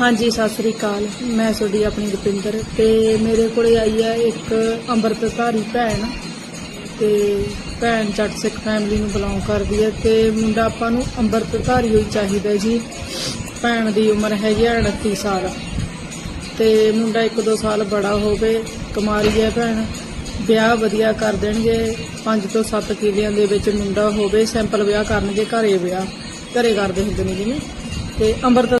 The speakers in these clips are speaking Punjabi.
ਹਾਂਜੀ, ਸਤਿ ਸ੍ਰੀ ਅਕਾਲ। ਮੈਂ ਤੁਹਾਡੀ ਆਪਣੀ ਰੁਪਿੰਦਰ ਤੇ ਮੇਰੇ ਕੋਲੇ ਆਈ ਹੈ ਇੱਕ ਅੰਮ੍ਰਿਤਧਾਰੀ ਭੈਣ ਤੇ ਭੈਣ ਜੱਟ ਸਿੱਖ ਫੈਮਿਲੀ ਨੂੰ ਬਿਲੋਂਗ ਕਰਦੀ ਹੈ ਤੇ ਮੁੰਡਾ ਆਪਾਂ ਨੂੰ ਅੰਮ੍ਰਿਤਧਾਰੀ ਹੋਈ ਚਾਹੀਦਾ ਜੀ। ਭੈਣ ਦੀ ਉਮਰ ਹੈਗੀ ਹੈ 38 ਸਾਲ। ਤੇ ਮੁੰਡਾ 1-2 ਸਾਲ ਬੜਾ ਹੋਵੇ ਕੁਮਾਰੀ ਹੈ ਭੈਣ। ਵਿਆਹ ਵਧੀਆ ਕਰ ਦੇਣਗੇ 5 ਤੋਂ 7 ਕਿਲਿਆਂ ਦੇ ਵਿੱਚ ਮੁੰਡਾ ਹੋਵੇ ਸਿੰਪਲ ਵਿਆਹ ਕਰਨਗੇ, ਘਰੇ ਵਿਆਹ, ਘਰੇ ਕਰਦੇ ਹੁੰਦੇ ਨੇ ਜਿਵੇਂ ਤੇ ਅੰਮ੍ਰਿਤ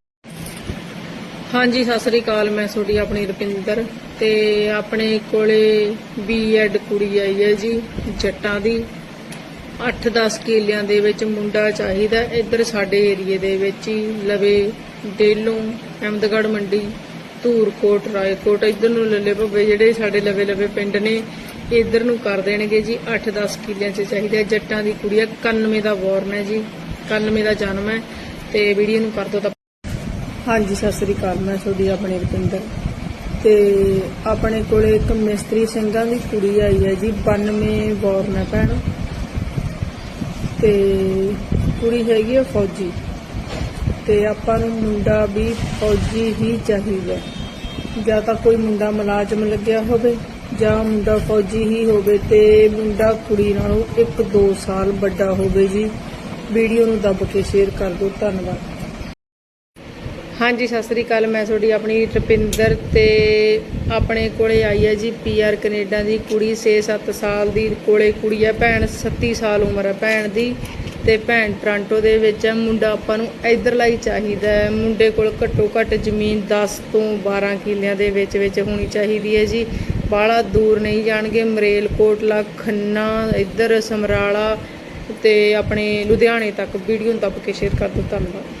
ਹਾਂਜੀ, ਸਤਿ ਸ੍ਰੀ ਅਕਾਲ, ਮੈਂ ਤੁਹਾਡੀ ਆਪਣੀ ਰੁਪਿੰਦਰ ਤੇ ਆਪਣੇ ਕੋਲੇ ਬੀਐਡ ਕੁੜੀ ਆਈ ਹੈ ਜੀ, ਜੱਟਾਂ ਦੀ। 8-10 ਕਿਲਿਆਂ ਦੇ ਵਿੱਚ ਮੁੰਡਾ ਚਾਹੀਦਾ ਇੱਧਰ ਸਾਡੇ ਏਰੀਏ ਦੇ ਵਿੱਚ ਹੀ, ਲਵੇ ਡੇਲੋਂ, ਅਹਿਮਦਗੜ੍ਹ ਮੰਡੀ, ਧੂਰਕੋਟ, ਰਾਏਕੋਟ, ਇੱਧਰ ਨੂੰ ਲੱਲੇ ਭੱਬੇ, ਜਿਹੜੇ ਸਾਡੇ ਲਵੇ ਲਵੇ ਪਿੰਡ ਨੇ, ਇੱਧਰ ਨੂੰ ਕਰ ਦੇਣਗੇ ਜੀ 8-10 ਕਿਲਿਆਂ 'ਚ ਚਾਹੀਦਾ ਜੱਟਾਂ ਦੀ ਕੁੜੀ ਹੈ 91 ਦਾ ਬੋਰਨ ਹੈ ਜੀ 91 ਦਾ ਜਨਮ ਹੈ ਤੇ ਵੀਡੀਓ ਨੂੰ ਕਰ ਦਿਓ ਤਾਂ ਹਾਂਜੀ, ਸਤਿ ਸ੍ਰੀ ਅਕਾਲ, ਮੈਂ ਤੁਹਾਡੀ ਆਪਣੇ ਰੁਪਿੰਦਰ। ਤੇ ਆਪਣੇ ਕੋਲੇ ਇੱਕ ਮਿਸਤਰੀ ਸਿੰਘਾਂ ਦੀ ਕੁੜੀ ਆਈ ਹੈ ਜੀ 92 ਬੋਰਨ ਹੈ ਭੈਣ। ਤੇ ਕੁੜੀ ਹੈਗੀ ਹੈ ਫੌਜੀ। ਤੇ ਆਪਾਂ ਨੂੰ ਮੁੰਡਾ ਵੀ ਫੌਜੀ ਹੀ ਚਾਹੀਦਾ। ਜਾਂ ਤਾਂ ਕੋਈ ਮੁੰਡਾ ਮੁਲਾਜ਼ਮ ਲੱਗਿਆ ਹੋਵੇ, ਜਾਂ ਮੁੰਡਾ ਫੌਜੀ ਹੀ ਹੋਵੇ ਤੇ ਮੁੰਡਾ ਕੁੜੀ ਨਾਲੋਂ 1-2 ਸਾਲ ਵੱਡਾ ਹੋਵੇ ਜੀ। ਵੀਡੀਓ ਨੂੰ ਦੱਬ ਕੇ ਸ਼ੇਅਰ ਕਰ ਦਿਓ, ਧੰਨਵਾਦ। ਹਾਂਜੀ, ਸਤਿ ਸ੍ਰੀ ਅਕਾਲ। ਮੈਂ ਤੁਹਾਡੀ ਆਪਣੀ ਰੁਪਿੰਦਰ ਤੇ ਆਪਣੇ ਕੋਲੇ ਆਈ ਹੈ ਜੀ ਪੀਆਰ ਕੈਨੇਡਾ ਦੀ ਕੁੜੀ 6-7 ਸਾਲ ਦੀ ਕੋਲੇ ਕੁੜੀ ਹੈ, ਭੈਣ 37 ਸਾਲ ਉਮਰ ਹੈ ਭੈਣ ਦੀ ਤੇ ਭੈਣ ਟ੍ਰਾਂਟੋ ਦੇ ਵਿੱਚ ਹੈ। ਮੁੰਡਾ ਆਪਾਂ ਨੂੰ ਇਧਰਲਾ ਹੀ ਚਾਹੀਦਾ ਹੈ। ਮੁੰਡੇ ਕੋਲ ਘੱਟੋ ਘੱਟ ਜ਼ਮੀਨ 10 ਤੋਂ 12 ਕਿੱਲਿਆਂ ਦੇ ਵਿੱਚ ਵਿੱਚ ਹੋਣੀ ਚਾਹੀਦੀ ਹੈ ਜੀ। ਬਾਹਲਾ ਦੂਰ ਨਹੀਂ ਜਾਣਗੇ। ਮਰੇਲ ਕੋਟਲਾ ਖੰਨਾ, ਇੱਧਰ ਸਮਰਾਲਾ ਤੇ ਆਪਣੇ ਲੁਧਿਆਣੇ ਤੱਕ ਵੀਡੀਓ ਨੂੰ ਦੱਬ ਕੇ ਸ਼ੇਅਰ ਕਰ ਦਿਓ। ਧੰਨਵਾਦ।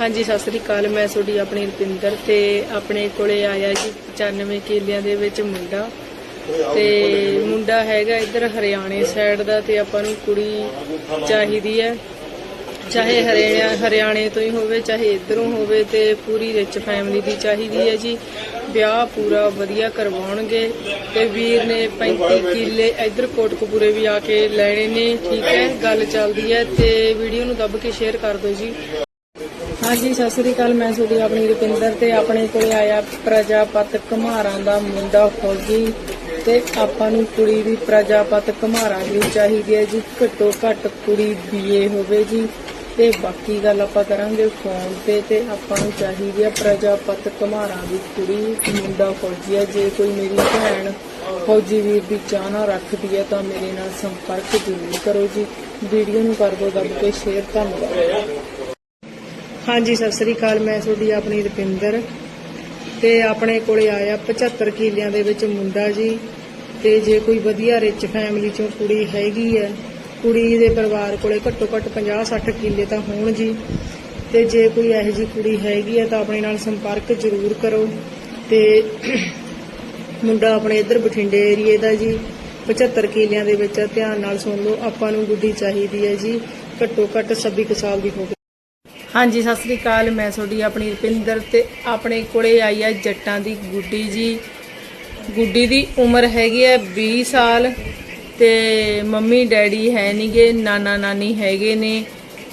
ਹਾਂਜੀ, ਸਤਿ ਸ੍ਰੀ ਅਕਾਲ। ਮੈਂ ਤੁਹਾਡੀ ਆਪਣੀ ਰੁਪਿੰਦਰ ਤੇ ਆਪਣੇ ਕੋਲੇ ਆਇਆ ਜੀ 95 ਕਿੱਲਿਆਂ ਦੇ ਵਿੱਚ ਮੁੰਡਾ। ਤੇ ਮੁੰਡਾ ਹੈਗਾ ਇੱਧਰ ਹਰਿਆਣੇ ਸਾਈਡ ਦਾ ਤੇ ਆਪਾਂ ਨੂੰ ਕੁੜੀ ਚਾਹੀਦੀ ਹੈ। ਚਾਹੇ ਹਰਿਆਣਾ, ਹਰਿਆਣੇ ਤੋਂ ਹੀ ਹੋਵੇ, ਚਾਹੇ ਇੱਧਰੋਂ ਹੋਵੇ ਤੇ ਪੂਰੀ ਰਿਚ ਫੈਮਿਲੀ ਦੀ ਚਾਹੀਦੀ ਹੈ ਜੀ। ਵਿਆਹ ਪੂਰਾ ਵਧੀਆ ਕਰਵਾਉਣਗੇ ਤੇ ਵੀਰ ਨੇ 35 ਕਿੱਲੇ ਇੱਧਰ ਕੋਟਕਪੂਰੇ ਵੀ ਆ ਕੇ ਲੈਣੇ ਨੇ, ਠੀਕ ਹੈ, ਗੱਲ ਚੱਲਦੀ ਹੈ ਤੇ ਵੀਡੀਓ ਨੂੰ ਦੱਬ ਕੇ ਸ਼ੇਅਰ ਕਰ ਦਿਓ ਜੀ। ਹਾਂਜੀ, ਸਤਿ ਸ੍ਰੀ ਅਕਾਲ। ਮੈਂ ਤੁਹਾਡੀ ਆਪਣੀ ਰੁਪਿੰਦਰ ਤੇ ਆਪਣੇ ਕੋਲੇ ਆਇਆ ਪ੍ਰਜਾਪਤ ਕੁਮਾਰਾਂ ਦਾ ਮੁੰਡਾ ਫੌਜੀ ਤੇ ਆਪਾਂ ਨੂੰ ਕੁੜੀ ਵੀ ਪ੍ਰਜਾਪਤ ਕੁਮਾਰਾਂ ਦੀ ਚਾਹੀਦੀ ਹੈ ਜੀ। ਘੱਟੋ ਘੱਟ ਕੁੜੀ ਬੀਏ ਹੋਵੇ ਜੀ। ਤੇ ਬਾਕੀ ਗੱਲ ਆਪਾਂ ਕਰਾਂਗੇ ਫੋਨ ਤੇ ਤੇ ਆਪਾਂ ਨੂੰ ਚਾਹੀਦੀ ਹੈ ਪ੍ਰਜਾਪਤ ਕੁਮਾਰਾਂ ਦੀ ਕੁੜੀ, ਮੁੰਡਾ ਫੌਜੀ ਹੈ। ਜੇ ਕੋਈ ਮੇਰੀ ਭੈਣ ਫੌਜੀ ਵੀਰ ਦੀ ਚਾਹਨਾ ਰੱਖਦੀ ਹੈ ਤਾਂ ਮੇਰੇ ਨਾਲ ਸੰਪਰਕ ਜ਼ਰੂਰ ਕਰੋ ਜੀ। ਵੀਡੀਓ ਨੂੰ ਕਰ ਦਿਓ, ਦੱਬ ਕੇ ਸ਼ੇਅਰ ਧੰਨਵਾਦ। ਹਾਂਜੀ, ਸਤਿ ਸ੍ਰੀ ਅਕਾਲ। ਮੈਂ ਤੁਹਾਡੀ ਆਪਣੀ ਰੁਪਿੰਦਰ ਤੇ ਆਪਣੇ ਕੋਲੇ ਆਇਆ 75 ਕਿਲਿਆਂ ਦੇ ਵਿੱਚ ਮੁੰਡਾ ਜੀ। ਤੇ ਜੇ ਕੋਈ ਵਧੀਆ ਰਿਚ ਫੈਮਿਲੀ ਚੋਂ ਕੁੜੀ ਹੈਗੀ ਹੈ, ਕੁੜੀ ਦੇ ਪਰਿਵਾਰ ਕੋਲੇ ਘੱਟੋ ਘੱਟ 50-60 ਕਿੱਲੇ ਤਾਂ ਹੋਣ ਜੀ। ਤੇ ਜੇ ਕੋਈ ਇਹੋ ਜੀ ਕੁੜੀ ਹੈਗੀ ਹੈ ਤਾਂ ਆਪਣੇ ਨਾਲ ਸੰਪਰਕ ਜ਼ਰੂਰ ਕਰੋ। ਤੇ ਮੁੰਡਾ ਆਪਣੇ ਇੱਧਰ ਬਠਿੰਡੇ ਏਰੀਏ ਦਾ ਜੀ। 75 ਕਿੱਲਿਆਂ ਦੇ ਵਿੱਚ ਧਿਆਨ ਨਾਲ ਸੁਣ ਲਓ, ਆਪਾਂ ਨੂੰ ਗੁੱਡੀ ਚਾਹੀਦੀ ਹੈ ਜੀ। ਘੱਟੋ ਘੱਟ 26 ਕੁ ਸਾਲ ਦੀ ਹੋਵੇ। ਹਾਂਜੀ, ਸਤਿ ਸ੍ਰੀ ਅਕਾਲ। ਮੈਂ ਤੁਹਾਡੀ ਆਪਣੀ ਰੁਪਿੰਦਰ ਤੇ ਆਪਣੇ ਕੋਲੇ ਆਈ ਆ ਜੱਟਾਂ ਦੀ ਗੁੱਡੀ ਜੀ। ਗੁੱਡੀ ਦੀ ਉਮਰ ਹੈਗੀ ਹੈ 20 ਸਾਲ ਤੇ ਮੰਮੀ, ਡੈਡੀ ਹੈ ਨਹੀਂਗੇ ਨਾਨਾ, ਨਾਨੀ ਹੈਗੇ ਨੇ,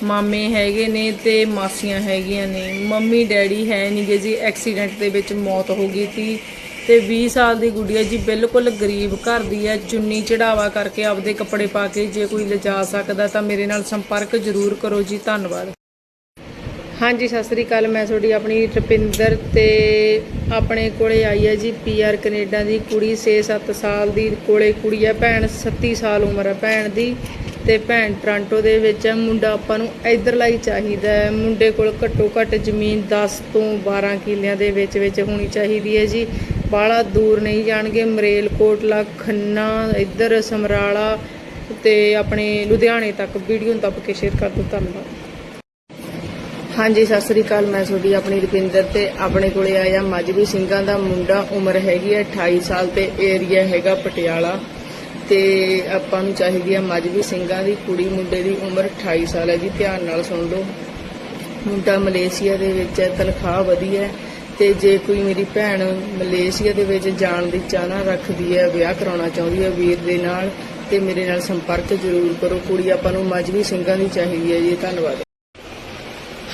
ਮਾਮੇ ਹੈਗੇ ਨੇ ਤੇ ਮਾਸੀਆਂ ਹੈਗੀਆਂ ਨੇ। ਮੰਮੀ, ਡੈਡੀ ਹੈ ਨਹੀਂਗੇ ਜੀ, ਐਕਸੀਡੈਂਟ ਦੇ ਵਿੱਚ ਮੌਤ ਹੋ ਗਈ ਸੀ ਤੇ 20 ਸਾਲ ਦੀ ਗੁੱਡੀਆ ਜੀ, ਬਿਲਕੁਲ ਗਰੀਬ ਘਰ ਦੀ ਹੈ ਚੁੰਨੀ ਚੜਾਵਾ ਕਰਕੇ ਆਪਦੇ ਕੱਪੜੇ ਪਾ ਕੇ ਜੇ ਕੋਈ ਲਿਜਾ ਸਕਦਾ ਤਾਂ ਮੇਰੇ ਨਾਲ ਸੰਪਰਕ ਜ਼ਰੂਰ ਕਰੋ ਜੀ, ਧੰਨਵਾਦ। ਹਾਂਜੀ, ਸਤਿ ਸ੍ਰੀ ਅਕਾਲ। ਮੈਂ ਤੁਹਾਡੀ ਆਪਣੀ ਰੁਪਿੰਦਰ ਤੇ ਆਪਣੇ ਕੋਲੇ ਆਈ ਹੈ ਜੀ ਪੀਆਰ ਕੈਨੇਡਾ ਦੀ ਕੁੜੀ 6-7 ਸਾਲ ਦੀ ਕੋਲੇ ਕੁੜੀ ਹੈ, ਭੈਣ 37 ਸਾਲ ਉਮਰ ਹੈ, ਭੈਣ ਦੀ ਤੇ ਭੈਣ ਟ੍ਰਾਂਟੋ ਦੇ ਵਿੱਚ ਹੈ। ਮੁੰਡਾ ਆਪਾਂ ਨੂੰ ਇਧਰਲਾ ਹੀ ਚਾਹੀਦਾ ਹੈ। ਮੁੰਡੇ ਕੋਲ ਘੱਟੋ ਘੱਟ ਜ਼ਮੀਨ 10 ਤੋਂ 12 ਕਿੱਲਿਆਂ ਦੇ ਵਿੱਚ ਵਿੱਚ ਹੋਣੀ ਚਾਹੀਦੀ ਹੈ ਜੀ। ਬਾਹਲਾ ਦੂਰ ਨਹੀਂ ਜਾਣਗੇ। ਮਰੇਲਕੋਟਲਾ ਖੰਨਾ, ਇੱਧਰ ਸਮਰਾਲਾ ਤੇ ਆਪਣੇ ਲੁਧਿਆਣੇ ਤੱਕ ਵੀਡੀਓ ਨੂੰ ਦੱਬ ਕੇ ਸ਼ੇਅਰ ਕਰ ਦਿਓ। ਧੰਨਵਾਦ। ਹਾਂਜੀ, ਸਤਿ ਸ੍ਰੀ ਅਕਾਲ। ਮੈਂ ਤੁਹਾਡੀ ਆਪਣੀ ਰੁਪਿੰਦਰ ਤੇ ਆਪਣੇ ਕੋਲੇ ਆਇਆ ਮਜਬੀ ਸਿੰਘਾਂ ਦਾ ਮੁੰਡਾ। ਉਮਰ ਹੈਗੀ ਹੈ 28 ਸਾਲ ਤੇ ਏਰੀਆ ਹੈਗਾ ਪਟਿਆਲਾ। ਤੇ ਆਪਾਂ ਨੂੰ ਚਾਹੀਦੀ ਹੈ ਮਜਬੀ ਸਿੰਘਾਂ ਦੀ, ਕੁੜੀ ਮੁੰਡੇ ਦੀ ਉਮਰ 28 ਸਾਲ ਹੈ ਜੀ। ਧਿਆਨ ਨਾਲ ਸੁਣ ਲਓ। ਮੁੰਡਾ ਮਲੇਸ਼ੀਆ ਦੇ ਵਿੱਚ ਹੈ, ਤਨਖਾਹ ਵਧੀਆ ਹੈ। ਤੇ ਜੇ ਕੋਈ ਮੇਰੀ ਭੈਣ ਮਲੇਸ਼ੀਆ ਦੇ ਵਿੱਚ ਜਾਣ ਦੀ ਚਾਹਨਾ ਰੱਖਦੀ ਹੈ, ਵਿਆਹ ਕਰਾਉਣਾ ਚਾਹੁੰਦੀ ਹੈ ਵੀਰ ਦੇ ਨਾਲ, ਤੇ ਮੇਰੇ ਨਾਲ ਸੰਪਰਕ ਜ਼ਰੂਰ ਕਰੋ। ਕੁੜੀ ਆਪਾਂ ਨੂੰ ਮਜਬੀ ਸਿੰਘਾਂ ਦੀ ਚਾਹੀਦੀ ਹੈ ਜੀ। ਧੰਨਵਾਦ।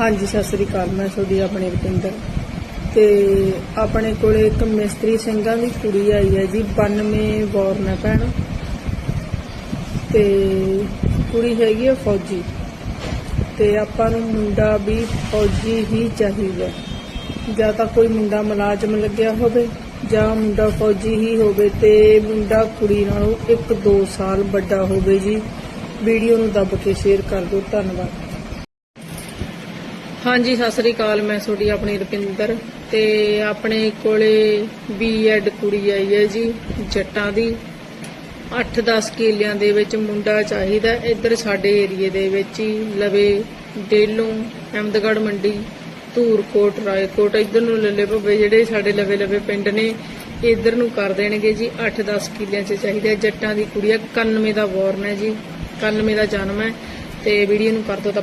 ਹਾਂਜੀ, ਸਤਿ ਸ੍ਰੀ ਅਕਾਲ, ਮੈਂ ਤੁਹਾਡੀ ਆਪਣੇ ਰੁਪਿੰਦਰ। ਤੇ ਆਪਣੇ ਕੋਲੇ ਇੱਕ ਮਿਸਤਰੀ ਸਿੰਘਾਂ ਦੀ ਕੁੜੀ ਆਈ ਹੈ ਜੀ 92 ਬੋਰਨ ਹੈ ਭੈਣ। ਤੇ ਕੁੜੀ ਹੈਗੀ ਹੈ ਫੌਜੀ। ਤੇ ਆਪਾਂ ਨੂੰ ਮੁੰਡਾ ਵੀ ਫੌਜੀ ਹੀ ਚਾਹੀਦਾ। ਜਾਂ ਤਾਂ ਕੋਈ ਮੁੰਡਾ ਮੁਲਾਜ਼ਮ ਲੱਗਿਆ ਹੋਵੇ, ਜਾਂ ਮੁੰਡਾ ਫੌਜੀ ਹੀ ਹੋਵੇ, ਤੇ ਮੁੰਡਾ ਕੁੜੀ ਨਾਲੋਂ 1-2 ਸਾਲ ਵੱਡਾ ਹੋਵੇ ਜੀ। ਵੀਡੀਓ ਨੂੰ ਦੱਬ ਕੇ ਸ਼ੇਅਰ ਕਰ ਦਿਓ, ਧੰਨਵਾਦ। ਹਾਂਜੀ, ਸਤਿ ਸ੍ਰੀ ਅਕਾਲ, ਮੈਂ ਤੁਹਾਡੀ ਆਪਣੀ ਰੁਪਿੰਦਰ ਤੇ ਆਪਣੇ ਕੋਲੇ ਬੀਐਡ ਕੁੜੀ ਆਈ ਹੈ ਜੀ, ਜੱਟਾਂ ਦੀ। 8-10 ਕਿਲਿਆਂ ਦੇ ਵਿੱਚ ਮੁੰਡਾ ਚਾਹੀਦਾ, ਇੱਧਰ ਸਾਡੇ ਏਰੀਏ ਦੇ ਵਿੱਚ ਹੀ, ਲਵੇ ਡੇਲੋਂ, ਅਹਿਮਦਗੜ੍ਹ ਮੰਡੀ, ਧੂਰਕੋਟ, ਰਾਏਕੋਟ, ਇੱਧਰ ਨੂੰ ਲੱਲੇ ਭੱਬੇ ਜਿਹੜੇ ਸਾਡੇ ਲਵੇ ਲਵੇ ਪਿੰਡ ਨੇ, ਇੱਧਰ ਨੂੰ ਕਰ ਦੇਣਗੇ ਜੀ 8-10 ਕਿਲਿਆਂ 'ਚ ਚਾਹੀਦਾ, ਜੱਟਾਂ ਦੀ ਕੁੜੀ ਹੈ 91 ਦਾ ਬੋਰਨ ਹੈ ਜੀ 91 ਦਾ ਜਨਮ ਹੈ, ਤੇ ਵੀਡੀਓ ਨੂੰ ਕਰ ਦਿਓ ਤਾਂ